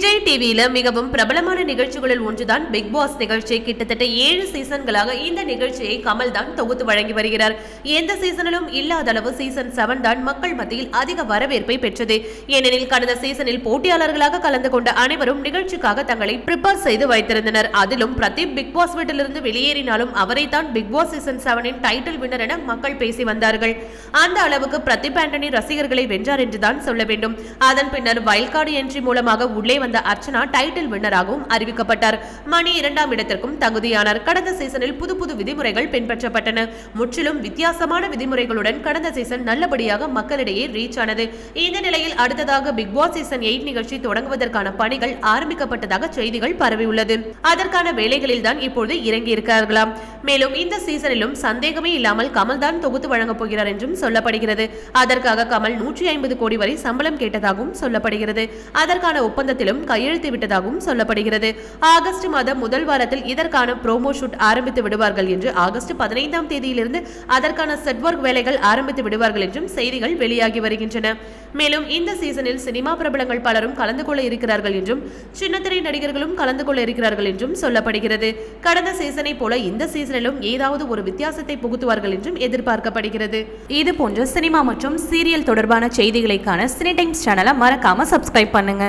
விஜய் டிவியில மிகவும் பிரபலமான நிகழ்ச்சிகளில் ஒன்றுதான் பிக் பாஸ் நிகழ்ச்சி. கிட்டத்தட்ட ஏழு சீசன்களாக இந்த நிகழ்ச்சியை கமல் தான் தொகுத்து வழங்கி வருகிறார். எந்த சீசனிலும் இல்லாத அளவு சீசன் செவன் தான் மக்கள் மத்தியில் அதிக வரவேற்பை பெற்றது. ஏனெனில் கடந்த சீசனில் போட்டியாளர்களாக கலந்து கொண்ட அனைவரும் நிகழ்ச்சிக்காக தங்களை ப்ரிப்பேர் செய்து வைத்திருந்தனர். அதிலும் பிரதீப் பிக் பாஸ் வீட்டிலிருந்து வெளியேறினாலும் அவரைத்தான் பிக் பாஸ் சீசன் செவனின் டைட்டில் வின்னர் என மக்கள் பேசி வந்தார்கள். அந்த அளவுக்கு பிரதீப் ஆண்டனி ரசிகர்களை வென்றார் என்றுதான் சொல்ல வேண்டும். அதன் பின்னர் வயல்காடு என்ட்ரி மூலமாக உள்ளே வந்த அர்ச்சனா டைட்டில் வின்னராகவும் அறிவிக்கப்பட்டார். மணி இரண்டாம் இடத்திற்கும் தகுதியானார். கடந்த சீசனில் புது புது விதிமுறைகள் பின்பற்றப்பட்டன. முற்றிலும் வித்தியாசமான விதிமுறைகளுடன் கடந்த சீசன் நல்லபடியாக மக்களிடையே ரீச் ஆனது. இந்த நிலையில் அடுத்ததாக பிக் பாஸ் சீசன் எயிட் நிகழ்ச்சி தொடங்குவதற்கான பணிகள் ஆரம்பிக்கப்பட்டதாக செய்திகள் பரவியுள்ளது அதற்கான வேலைகளில் தான் இப்பொழுது இறங்கி இருக்கிறார்களாம் மேலும் இந்த சீசனிலும் சந்தேகமே இல்லாமல் கமல் தான் தொகுத்து வழங்கப் போகிறார் என்றும் சொல்லப்படுகிறது. அதற்காக கமல் நூற்றி ஐம்பது கோடி வரை சம்பளம் கேட்டதாகவும் சொல்லப்படுகிறது. அதற்கான ஒப்பந்தத்திலும் கையெழுத்து விட்டதாகவும் சொல்லப்படுகிறது. ஆகஸ்ட் மாதம் முதல் வாரத்தில் இதற்கான ப்ரோமோ ஷூட் ஆரம்பித்து விடுவார்கள் என்று ஆகஸ்ட் பதினைந்தாம் தேதியிலிருந்து அதற்கான செட் ஒர்க் வேலைகள் ஆரம்பித்து விடுவார்கள் என்றும் செய்திகள் வெளியாகி வருகின்றன. மேலும் இந்த சீசனில் சினிமா பிரபலங்கள் பலரும் கலந்து கொள்ள இருக்கிறார்கள் என்றும் சின்னத்திரை நடிகர்களும் கலந்து கொள்ள இருக்கிறார்கள் என்றும் சொல்லப்படுகிறது. கடந்த சீசனை போல இந்த சீசனிலும் ஏதாவது ஒரு வித்தியாசத்தை புகுத்துவார்கள் என்றும் எதிர்பார்க்கப்படுகிறது. இது போன்ற சினிமா மற்றும் சீரியல் தொடர்பான செய்திகளைக்கான சினி டைம்ஸ் சேனலை மறக்காம சப்ஸ்கிரைப் பண்ணுங்க.